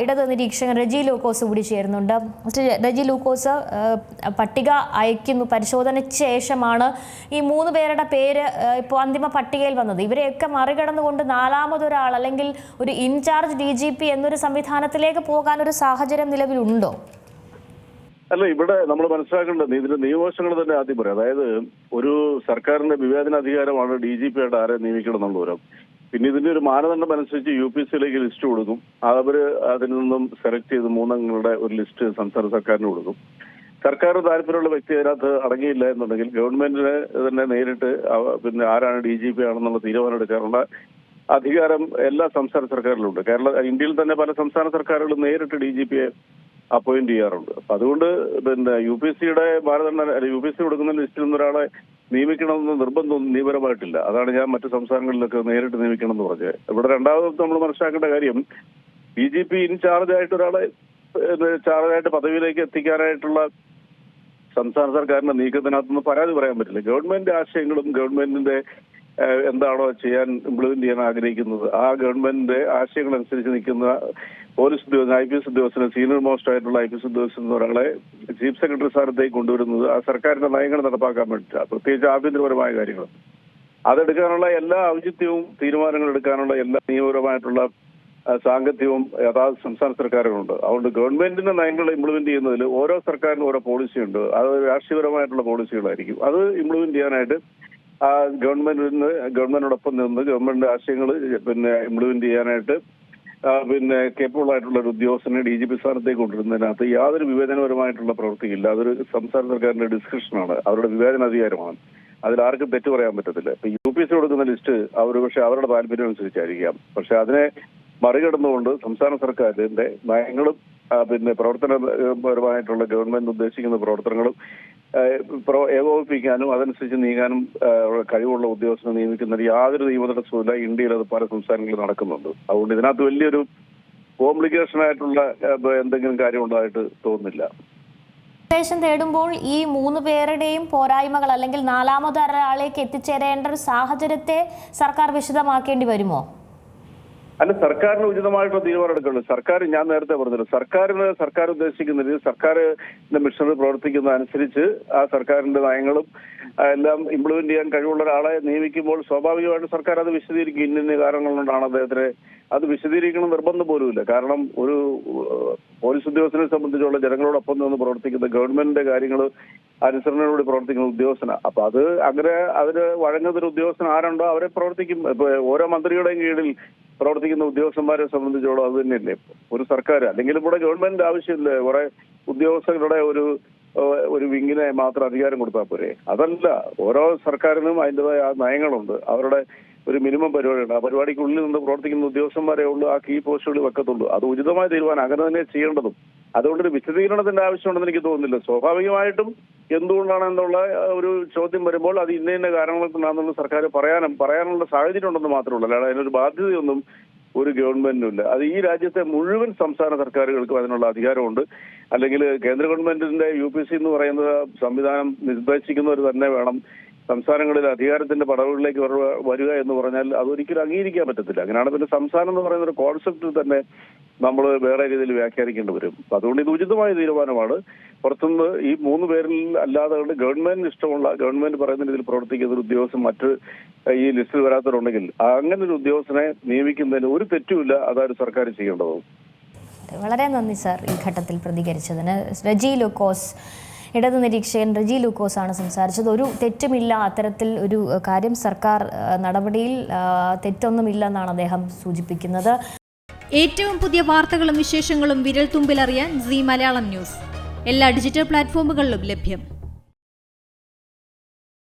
ഇടത് നിരീക്ഷകൻ റെജി ലൂക്കോസ് കൂടി ചേരുന്നുണ്ട്. റജി ലൂക്കോസ് പട്ടിക അയക്കുന്നു. പരിശോധനയ്ക്ക് ശേഷമാണ് ഈ മൂന്ന് പേരുടെ പേര് ഇപ്പോൾ അന്തിമ പട്ടികയിൽ വന്നത്. ഇവരെയൊക്കെ മറികടന്നുകൊണ്ട് നാലാമതൊരാൾ അല്ലെങ്കിൽ ഒരു ഇൻചാർജ് ഡി ജി പി എന്നൊരു സംവിധാനത്തിലേക്ക് പോകാൻ ഒരു സാഹചര്യം നിലവിലുണ്ടോ? അല്ല ഇവിടെ നമ്മൾ മനസ്സിലാക്കേണ്ടത് ഇതിന്റെ നിയമവശങ്ങൾ തന്നെ ആദ്യം പറയാം. അതായത് ഒരു സർക്കാരിന്റെ വിവേചന അധികാരമാണ് ഡി ജി പിയുടെ ആരെ നിയമിക്കണം എന്നുള്ള പിന്നെ ഇതിന്റെ ഒരു മാനദണ്ഡം അനുസരിച്ച് യു പി സിയിലേക്ക് ലിസ്റ്റ് കൊടുക്കും. അവർ അതിൽ നിന്നും സെലക്ട് ചെയ്ത് മൂന്നംഗങ്ങളുടെ ഒരു ലിസ്റ്റ് സംസ്ഥാന സർക്കാരിന് കൊടുക്കും. സർക്കാർ താല്പര്യമുള്ള വ്യക്തി അതിനകത്ത് അടങ്ങിയില്ല എന്നുണ്ടെങ്കിൽ ഗവൺമെന്റിന് തന്നെ നേരിട്ട് പിന്നെ ആരാണ് ഡി ജി പി ആണെന്നുള്ള തീരുമാനം എടുക്കാനുള്ള അധികാരം എല്ലാ സംസ്ഥാന സർക്കാരിലുണ്ട്. കേരള ഇന്ത്യയിൽ തന്നെ പല സംസ്ഥാന സർക്കാരുകളും നേരിട്ട് ഡി ജി പിയെ അപ്പോയിന്റ് ചെയ്യാറുണ്ട്. അപ്പൊ അതുകൊണ്ട് പിന്നെ യു പി സിയുടെ മാനദണ്ഡം യു പി സി കൊടുക്കുന്ന ലിസ്റ്റിൽ നിന്ന് ഒരാളെ നിയമിക്കണമെന്ന് നിർബന്ധം നിയമപരമായിട്ടില്ല. അതാണ് ഞാൻ മറ്റു സംസ്ഥാനങ്ങളിലൊക്കെ നേരിട്ട് നിയമിക്കണം എന്ന് പറഞ്ഞത്. ഇവിടെ രണ്ടാമത് നമ്മൾ മനസ്സിലാക്കേണ്ട കാര്യം ബി ജെ പി ഇൻചാർജ് ആയിട്ട് ഒരാളെ ചാർജായിട്ട് പദവിയിലേക്ക് എത്തിക്കാനായിട്ടുള്ള സംസ്ഥാന സർക്കാരിന്റെ നീക്കത്തിനകത്തുനിന്ന് പരാതി പറയാൻ പറ്റില്ല. ഗവൺമെന്റ് ആശയങ്ങളും ഗവൺമെന്റിന്റെ എന്താണോ ചെയ്യാൻ ഇംപ്ലിമെന്റ് ചെയ്യാൻ ആഗ്രഹിക്കുന്നത്. ആ ഗവൺമെന്റിന്റെ ആശയങ്ങൾ അനുസരിച്ച് നിൽക്കുന്ന പോലീസ് ഉദ്യോഗസ്ഥൻ ഐ പി എസ് ഉദ്യോഗസ്ഥന് സീനിയർ മോസ്റ്റ് ആയിട്ടുള്ള ഐ പി എസ് ഉദ്യോഗസ്ഥൻ ഒരാളെ ചീഫ് സെക്രട്ടറി സ്ഥാനത്തേക്ക് കൊണ്ടുവരുന്നത് ആ സർക്കാരിന്റെ നയങ്ങൾ നടപ്പാക്കാൻ വേണ്ടിയിട്ടാണ് പ്രത്യേകിച്ച് ആഭ്യന്തരപരമായ കാര്യങ്ങൾ. അതെടുക്കാനുള്ള എല്ലാ ഔചിത്യവും തീരുമാനങ്ങൾ എടുക്കാനുള്ള എല്ലാ നിയമപരമായിട്ടുള്ള സാങ്കത്യവും യഥാർത്ഥ സംസ്ഥാന സർക്കാരുകളുണ്ട്. അതുകൊണ്ട് ഗവൺമെന്റിന്റെ നയങ്ങൾ ഇംപ്ലിമെന്റ് ചെയ്യുന്നതിൽ ഓരോ സർക്കാരിനും ഓരോ പോളിസി ഉണ്ട്. അത് രാഷ്ട്രീയപരമായിട്ടുള്ള പോളിസികളായിരിക്കും അത് ഇംപ്ലിമെന്റ് ചെയ്യാനായിട്ട് ആ ഗവൺമെന്റിന് ഗവൺമെന്റിനോടൊപ്പം നിന്ന് ഗവൺമെന്റ് ആശയങ്ങൾ പിന്നെ ഇംപ്ലിമെന്റ് ചെയ്യാനായിട്ട് പിന്നെ കേപ്പബിൾ ആയിട്ടുള്ള ഒരു ഉദ്യോഗസ്ഥനെ ഡി ജി പി സ്ഥാനത്തേക്ക് കൊണ്ടുവരുന്നതിനകത്ത് യാതൊരു വിവേചനപരമായിട്ടുള്ള പ്രവൃത്തിയില്ല. അതൊരു സംസ്ഥാന സർക്കാരിന്റെ ഡിസ്ക്രിപ്ഷനാണ്. അവരുടെ വിവേചനാധികാരമാണ്. അതിൽ ആർക്കും തെറ്റു പറയാൻ പറ്റത്തില്ല. ഇപ്പൊ യു പി എസ് സി കൊടുക്കുന്ന ലിസ്റ്റ് അവർ പക്ഷെ അവരുടെ താല്പര്യം അനുസരിച്ചായിരിക്കാം പക്ഷെ അതിനെ മറികടന്നുകൊണ്ട് സംസ്ഥാന സർക്കാരിന്റെ നയങ്ങളും പിന്നെ പ്രവർത്തനപരമായിട്ടുള്ള ഗവൺമെന്റ് ഉദ്ദേശിക്കുന്ന പ്രവർത്തനങ്ങളും പ്രോ- ഏകോപിപ്പിക്കാനും അതനുസരിച്ച് നീങ്ങാനും കഴിവുള്ള ഉദ്യോഗസ്ഥനെ നിയമിക്കുന്നതിന് യാതൊരു നിയമ തടസ്സവുമില്ല ഇന്ത്യയിൽ അത് പല സംസ്ഥാനങ്ങളിൽ നടക്കുന്നുണ്ട്. അതുകൊണ്ട് ഇതിനകത്ത് വലിയൊരു കോംപ്ലിക്കേഷൻ ആയിട്ടുള്ള എന്തെങ്കിലും കാര്യം ഉണ്ടായിട്ട് തോന്നുന്നില്ല. നിർദ്ദേശം തേടുമ്പോൾ ഈ മൂന്ന് പേരുടെയും പോരായ്മകൾ അല്ലെങ്കിൽ നാലാമതൊരാളേക്ക് എത്തിച്ചേരേണ്ട ഒരു സാഹചര്യത്തെ സർക്കാർ വിശദമാക്കേണ്ടി വരുമോ? അല്ല സർക്കാരിന് ഉചിതമായിട്ടുള്ള തീരുമാനം സർക്കാർ ഞാൻ നേരത്തെ പറഞ്ഞല്ലോ സർക്കാരിന് സർക്കാർ ഉദ്ദേശിക്കുന്ന രീതി സർക്കാർ മിഷനറി പ്രവർത്തിക്കുന്ന അനുസരിച്ച് ആ സർക്കാരിന്റെ നയങ്ങളും എല്ലാം ഇംപ്ലിമെന്റ് ചെയ്യാൻ കഴിവുള്ള ഒരാളെ നിയമിക്കുമ്പോൾ സ്വാഭാവികമായിട്ട് സർക്കാർ അത് വിശദീകരിക്കും. ഇന്ന കാരണങ്ങൾ കൊണ്ടാണ് അദ്ദേഹത്തിന്. അത് വിശദീകരിക്കണം നിർബന്ധം പോലുമില്ല. കാരണം ഒരു പോലീസ് ഉദ്യോഗസ്ഥനെ സംബന്ധിച്ചുള്ള ജനങ്ങളോടൊപ്പം നിന്ന് പ്രവർത്തിക്കുന്ന ഗവൺമെന്റിന്റെ കാര്യങ്ങൾ അനുസരണയോട് പ്രവർത്തിക്കുന്ന ഉദ്യോഗസ്ഥന. അപ്പൊ അത് അങ്ങനെ അതിന് വഴങ്ങുന്ന ഒരു ഉദ്യോഗസ്ഥൻ ആരുണ്ടോ അവരെ പ്രവർത്തിക്കും. ഇപ്പൊ ഓരോ മന്ത്രിയുടെയും കീഴിൽ പ്രവർത്തിക്കുന്ന ഉദ്യോഗസ്ഥന്മാരെ സംബന്ധിച്ചോളം അത് തന്നെയല്ലേ? ഒരു സർക്കാർ അല്ലെങ്കിൽ ഇവിടെ ഗവൺമെന്റ് ആവശ്യമില്ല? കുറെ ഉദ്യോഗസ്ഥരുടെ ഒരു ഒരു വിങ്ങിനെ മാത്രം അധികാരം കൊടുത്താൽ പോരെ? അതല്ല ഓരോ സർക്കാരിനും അതിന്റെതായ നയങ്ങളുണ്ട്. അവരുടെ ഒരു മിനിമം പരിപാടിയുണ്ട്. ആ പരിപാടിക്കുള്ളിൽ നിന്ന് പ്രവർത്തിക്കുന്ന ഉദ്യോഗസ്ഥന്മാരെ ഉള്ളൂ ആ കീ പോസ്റ്റുകളിൽ വെക്കത്തുള്ളൂ. അത് ഉചിതമായ തീരുമാനം അങ്ങനെ തന്നെ ചെയ്യേണ്ടതും. അതുകൊണ്ട് ഒരു വിശദീകരണത്തിന്റെ ആവശ്യമുണ്ടെന്ന് എനിക്ക് തോന്നുന്നില്ല. സ്വാഭാവികമായിട്ടും എന്തുകൊണ്ടാണ് എന്നുള്ള ഒരു ചോദ്യം വരുമ്പോൾ അത് ഇന്ന ഇന്ന കാരണങ്ങൾ സർക്കാർ പറയാനും പറയാനുള്ള സാഹചര്യം ഉണ്ടെന്ന് മാത്രമേ ഉള്ളൂ അല്ലാതെ അതിനൊരു ബാധ്യതയൊന്നും ഒരു ഗവൺമെന്റിനും ഇല്ല അത് ഈ രാജ്യത്തെ മുഴുവൻ സംസ്ഥാന സർക്കാരുകൾക്കും അതിനുള്ള അധികാരമുണ്ട്. അല്ലെങ്കിൽ കേന്ദ്ര ഗവൺമെന്റിന്റെ യു പി സി എന്ന് പറയുന്ന സംവിധാനം നിർദ്ദേശിക്കുന്നവർ തന്നെ വേണം. സംസ്ഥാനങ്ങളിൽ അധികാരത്തിന്റെ പടവുകളിലേക്ക് വരിക എന്ന് പറഞ്ഞാൽ അതൊരിക്കലും അംഗീകരിക്കാൻ പറ്റത്തില്ല. അങ്ങനെയാണ് പിന്നെ സംസ്ഥാനം എന്ന് പറയുന്ന ഒരു കോൺസെപ്റ്റിൽ തന്നെ നമ്മൾ വേറെ രീതിയിൽ വ്യാഖ്യാനിക്കേണ്ടി വരും. അപ്പൊ അതുകൊണ്ട് ഇത് ഉചിതമായ തീരുമാനമാണ്. പുറത്തുനിന്ന് ഈ മൂന്ന് പേരിൽ അല്ലാതെ കൊണ്ട് ഗവൺമെന്റിന് ഇഷ്ടമുള്ള ഗവൺമെന്റ് പറയുന്ന രീതിയിൽ പ്രവർത്തിക്കുന്ന ഒരു ഉദ്യോഗസ്ഥൻ മറ്റ് ഈ ലിസ്റ്റിൽ വരാത്തവരുണ്ടെങ്കിൽ അങ്ങനെ ഒരു ഉദ്യോഗസ്ഥനെ നിയമിക്കുന്നതിന് ഒരു തെറ്റുമില്ല. അതായത് സർക്കാർ ചെയ്യേണ്ടതും. വളരെ നന്ദി സാർ ഈ ഘട്ടത്തിൽ പ്രതികരിച്ചതിന്. ലൂക്കോസ് ഇടത് നിരീക്ഷകൻ റജി ലൂക്കോസ് ആണ് സംസാരിച്ചത്. ഒരു തെറ്റുമില്ല അത്തരത്തിൽ ഒരു കാര്യം സർക്കാർ നടപടിയിൽ തെറ്റൊന്നുമില്ല എന്നാണ് അദ്ദേഹം സൂചിപ്പിക്കുന്നത്. ഏറ്റവും പുതിയ വാർത്തകളും വിശേഷങ്ങളും വിരൽ തുമ്പിലറിയാൻ സി മലയാളം ന്യൂസ്. എല്ലാ ഡിജിറ്റൽ പ്ലാറ്റ്ഫോമുകളിലും ലഭ്യം.